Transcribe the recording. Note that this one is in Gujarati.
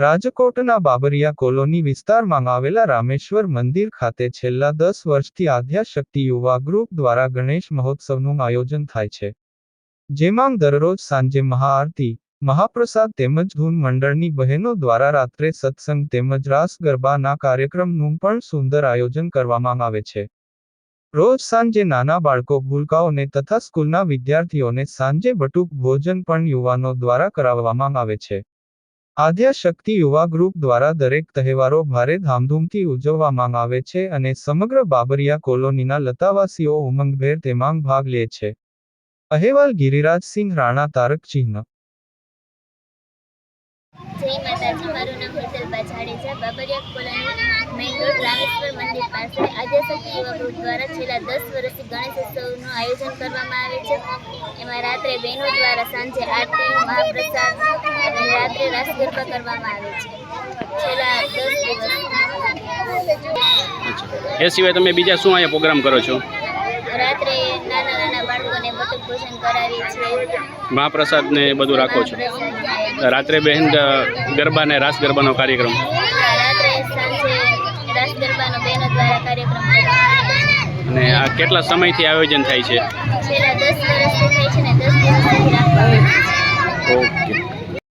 રાજકોટના બાબરિયા કોલોની વિસ્તારમાં આવેલા રામેશ્વર મંદિર ખાતે છેલ્લા દસ વર્ષથી આધ્યાશક્તિ યુવા ગ્રુપ દ્વારા ગણેશ મહોત્સવનું આયોજન થાય છે. જેમાં દરરોજ સાંજે મહાઆરતી, મહાપ્રસાદ તેમજ ધૂન મંડળની બહેનો દ્વારા રાત્રે સત્સંગ તેમજ રાસ ગરબાના કાર્યક્રમનું પણ સુંદર આયોજન કરવામાં આવે છે. રોજ સાંજે નાના બાળકો, ભૂલકાઓને તથા સ્કૂલના વિદ્યાર્થીઓને સાંજે બટુક ભોજન પણ યુવાનો દ્વારા કરાવવામાં આવે છે. આદ્યાશક્તિ યુવા ગ્રુપ દ્વારા દરેક તહેવારો ભારે ધામધૂમથી ઉજવવામાં આવે છે અને સમગ્ર બાબરિયા કોલોનીના લતાવાસીઓ ઉમંગભેર તેમાં ભાગ લે છે. અહેવાલ ગિરિરાજસિંહ રાણા તારક ચિહ્ન. રાત્રે બહેનો દ્વારા સાંજે આરતી, મહાપ્રસાદ રાત્રે રાસ ગરબા કરવામાં આવે છે. છેલ્લા દસ દિવસ. એ સિવાય તમે બીજા શું અહીંયા પ્રોગ્રામ કરો છો? રાત્રે નાના નાના બાળકોને બટુક ભોજન કરાવીએ છીએ. મહાપ્રસાદ ને બધું રાખો છો? રાત્રે બહેન ગરબા ને રાસ ગરબાનો કાર્યક્રમ? રાત્રે સાંજે રાસ ગરબાનો બહેનો દ્વારા કાર્યક્રમ અને આ કેટલા સમયથી આયોજન થાય છે? છેલ્લા દસ વર્ષથી થાય છે ને દસ